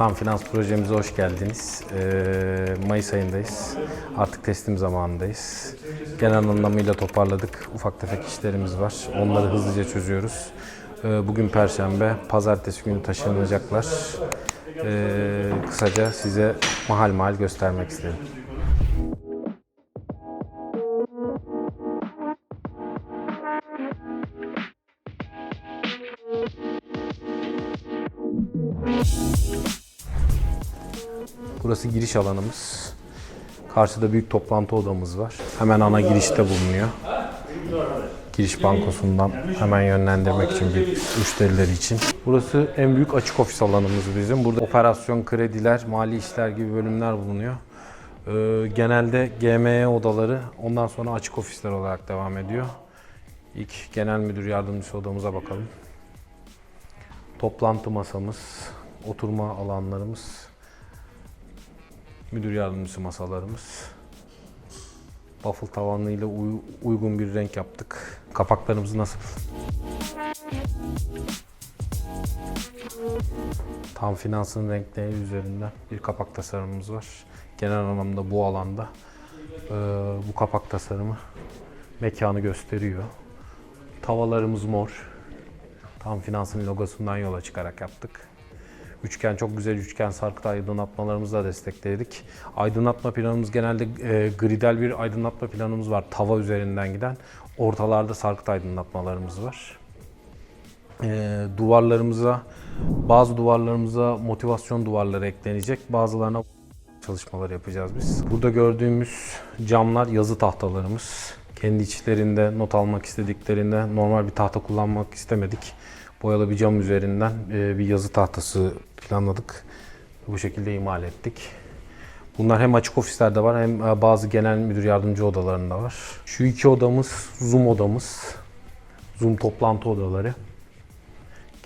Tam finans projemize hoş geldiniz. Ee, Mayıs ayındayız. Artık teslim zamanındayız. Genel anlamıyla toparladık. Ufak tefek işlerimiz var. Onları hızlıca çözüyoruz. Ee, bugün Perşembe, Pazartesi günü taşınacaklar. Ee, kısaca size mahal mahal göstermek istedim. Burası giriş alanımız. Karşıda büyük toplantı odamız var. Hemen ana girişte bulunuyor. Giriş bankosundan hemen yönlendirmek için bir müşteriler için. Burası en büyük açık ofis alanımız bizim. Burada operasyon, krediler, mali işler gibi bölümler bulunuyor. Ee, genelde GME odaları ondan sonra açık ofisler olarak devam ediyor. İlk genel müdür yardımcısı odamıza bakalım. Toplantı masamız, oturma alanlarımız, müdür yardımcısı masalarımız. Waffle tavanıyla uy- uygun bir renk yaptık. Kapaklarımız nasıl? Tam finansın renkleri üzerinden bir kapak tasarımımız var. Genel anlamda bu alanda e, bu kapak tasarımı mekanı gösteriyor. Tavalarımız mor. Tam finansın logosundan yola çıkarak yaptık. Üçgen çok güzel üçgen sarkıt aydınlatmalarımızla destekledik. Aydınlatma planımız genelde e, gridel bir aydınlatma planımız var. Tava üzerinden giden. Ortalarda sarkıt aydınlatmalarımız var. E, duvarlarımıza, bazı duvarlarımıza motivasyon duvarları eklenecek. Bazılarına çalışmalar yapacağız biz. Burada gördüğümüz camlar yazı tahtalarımız. Kendi içlerinde not almak istediklerinde normal bir tahta kullanmak istemedik. Boyalı bir cam üzerinden e, bir yazı tahtası planladık. Bu şekilde imal ettik. Bunlar hem açık ofislerde var hem e, bazı genel müdür yardımcı odalarında var. Şu iki odamız Zoom odamız. Zoom toplantı odaları.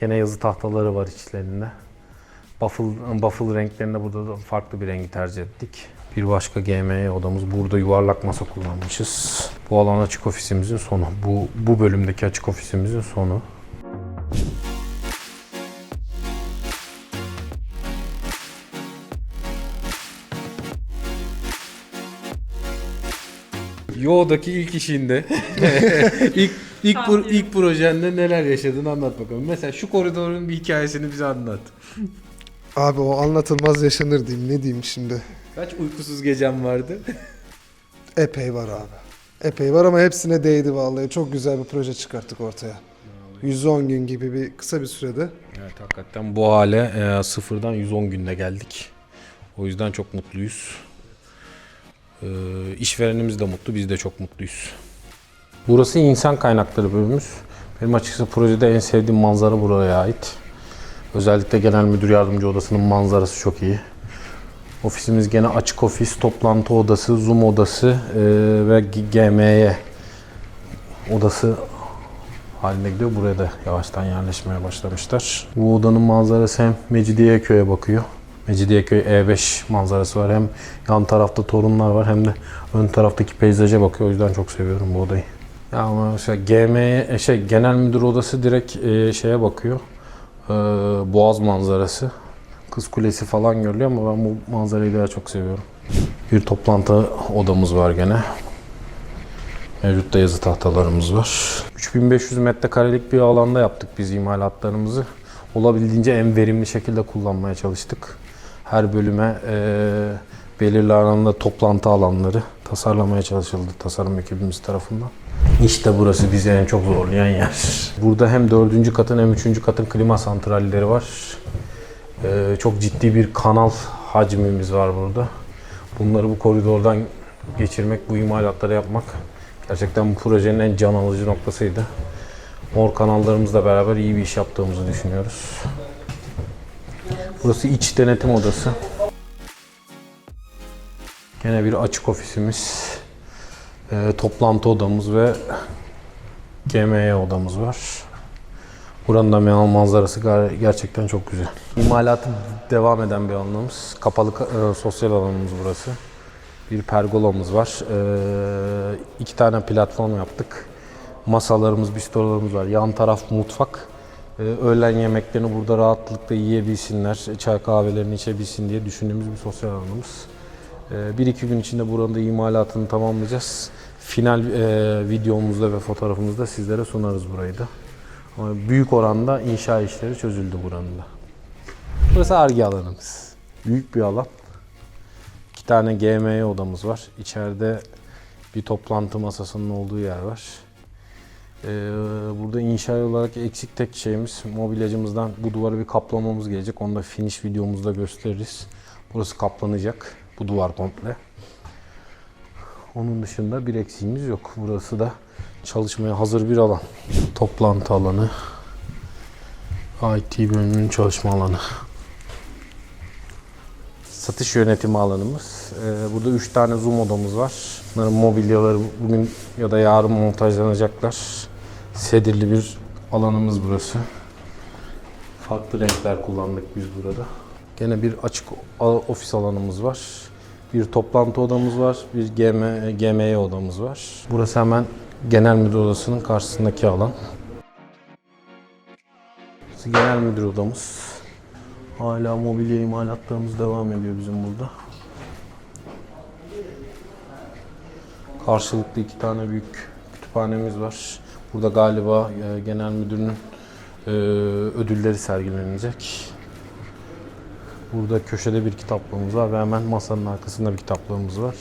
Gene yazı tahtaları var içlerinde. Buffle, buffle renklerinde burada da farklı bir rengi tercih ettik. Bir başka GME odamız. Burada yuvarlak masa kullanmışız. Bu alan açık ofisimizin sonu. Bu, bu bölümdeki açık ofisimizin sonu. Yo'daki ilk işinde ilk ilk pro- ilk projende neler yaşadın anlat bakalım. Mesela şu koridorun bir hikayesini bize anlat. Abi o anlatılmaz yaşanır diyeyim. Ne diyeyim şimdi? Kaç uykusuz gecem vardı? Epey var abi. Epey var ama hepsine değdi vallahi. Çok güzel bir proje çıkarttık ortaya. 110 gün gibi bir kısa bir sürede. Evet hakikaten bu hale e, sıfırdan 110 günde geldik. O yüzden çok mutluyuz. E, işverenimiz de mutlu, biz de çok mutluyuz. Burası insan kaynakları bölümümüz. Benim açıkçası projede en sevdiğim manzara buraya ait. Özellikle genel müdür yardımcı odasının manzarası çok iyi. Ofisimiz gene açık ofis, toplantı odası, zoom odası e, ve G- GMY odası haline gidiyor. Buraya da yavaştan yerleşmeye başlamışlar. Bu odanın manzarası hem Mecidiyeköy'e bakıyor. Mecidiyeköy E5 manzarası var. Hem yan tarafta torunlar var hem de ön taraftaki peyzaja bakıyor. O yüzden çok seviyorum bu odayı. Ya ama mesela GM şey genel müdür odası direkt e, şeye bakıyor. E, Boğaz manzarası. Kız Kulesi falan görülüyor ama ben bu manzarayı daha çok seviyorum. Bir toplantı odamız var gene. Mevcutta yazı tahtalarımız var. 3500 metrekarelik bir alanda yaptık biz imalatlarımızı. Olabildiğince en verimli şekilde kullanmaya çalıştık. Her bölüme eee belirli alanda toplantı alanları tasarlamaya çalışıldı tasarım ekibimiz tarafından. İşte burası bizi en çok zorlayan yer. Burada hem dördüncü katın hem üçüncü katın klima santralleri var. Eee, çok ciddi bir kanal hacmimiz var burada. Bunları bu koridordan geçirmek, bu imalatları yapmak gerçekten bu projenin en can alıcı noktasıydı. Mor kanallarımızla beraber iyi bir iş yaptığımızı düşünüyoruz. Burası iç denetim odası. Gene bir açık ofisimiz. Ee, toplantı odamız ve GME odamız var. Buranın da manzarası gerçekten çok güzel. İmalatı devam eden bir alanımız. Kapalı ka- e, sosyal alanımız burası. Bir pergolamız var. Ee, iki tane platform yaptık. Masalarımız, bistolarımız var. Yan taraf mutfak. E, öğlen yemeklerini burada rahatlıkla yiyebilsinler, çay kahvelerini içebilsin diye düşündüğümüz bir sosyal alanımız. E, bir iki gün içinde buranın da imalatını tamamlayacağız. Final e, videomuzda ve fotoğrafımızda sizlere sunarız burayı da. Ama büyük oranda inşa işleri çözüldü buranın da. Burası arge alanımız. Büyük bir alan. İki tane GME odamız var. İçeride bir toplantı masasının olduğu yer var. Ee, burada inşa olarak eksik tek şeyimiz mobilyacımızdan bu duvarı bir kaplamamız gelecek. Onu da finish videomuzda gösteririz. Burası kaplanacak. Bu duvar komple. Onun dışında bir eksiğimiz yok. Burası da çalışmaya hazır bir alan. Toplantı alanı. IT bölümünün çalışma alanı. Satış yönetimi alanımız. Ee, burada 3 tane Zoom odamız var. Bunların mobilyaları bugün ya da yarın montajlanacaklar. Sedirli bir alanımız burası. Farklı renkler kullandık biz burada. Gene bir açık ofis alanımız var. Bir toplantı odamız var. Bir GM, GME odamız var. Burası hemen genel müdür odasının karşısındaki alan. Burası genel müdür odamız. Hala mobilya imalatlarımız devam ediyor bizim burada. Karşılıklı iki tane büyük kütüphanemiz var. Burada galiba e, genel müdürün e, ödülleri sergilenecek. Burada köşede bir kitaplığımız var ve hemen masanın arkasında bir kitaplığımız var.